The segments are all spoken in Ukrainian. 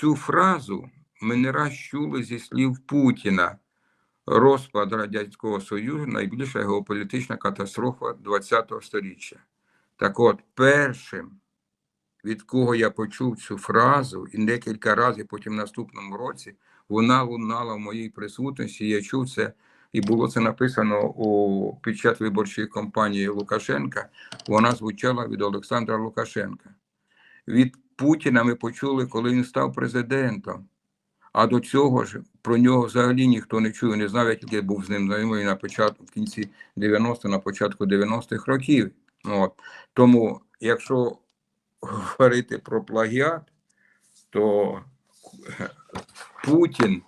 цю фразу ми не раз чули зі слів Путіна. Розпад Радянського Союзу найбільша геополітична катастрофа ХХ століття. Так от, першим, від кого я почув цю фразу, і декілька разів потім в наступному році вона лунала в моїй присутності. Я чув це, і було це написано у, під час виборчої кампанії Лукашенка. Вона звучала від Олександра Лукашенка. Від Путіна ми почули, коли він став президентом. А до цього ж про нього взагалі ніхто не чує, не знав, я тільки був з ним знайомий на початку, в кінці 90-х, на початку 90-х років. От. Тому, якщо говорити про плагіат, то Путін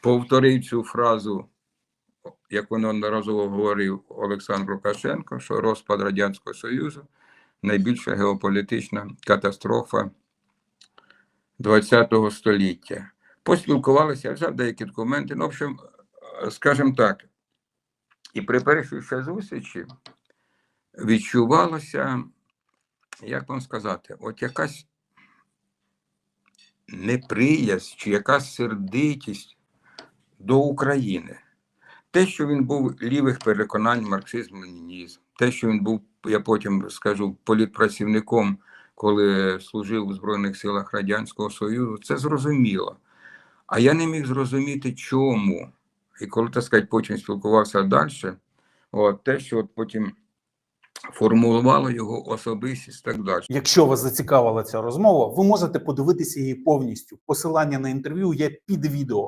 повторив цю фразу, як воно одноразово говорив Олександр Лукашенко, що розпад Радянського Союзу найбільша геополітична катастрофа ХХ століття. Поспілкувалися, взяв деякі документи. Ну, в общем, скажімо так, і при першій ще зустрічі відчувалося, як вам сказати, от якась неприязнь чи якась сердитість до України. Те, що він був лівих переконань, марксизм, ленінізм, те, що він був, я потім скажу, політпрацівником, коли служив у Збройних силах Радянського Союзу, це зрозуміло. А я не міг зрозуміти, чому. І коли, так сказати, потім спілкувався далі, от, те, що от потім формулювало його особистість так далі. Якщо вас зацікавила ця розмова, ви можете подивитися її повністю. Посилання на інтерв'ю є під відео.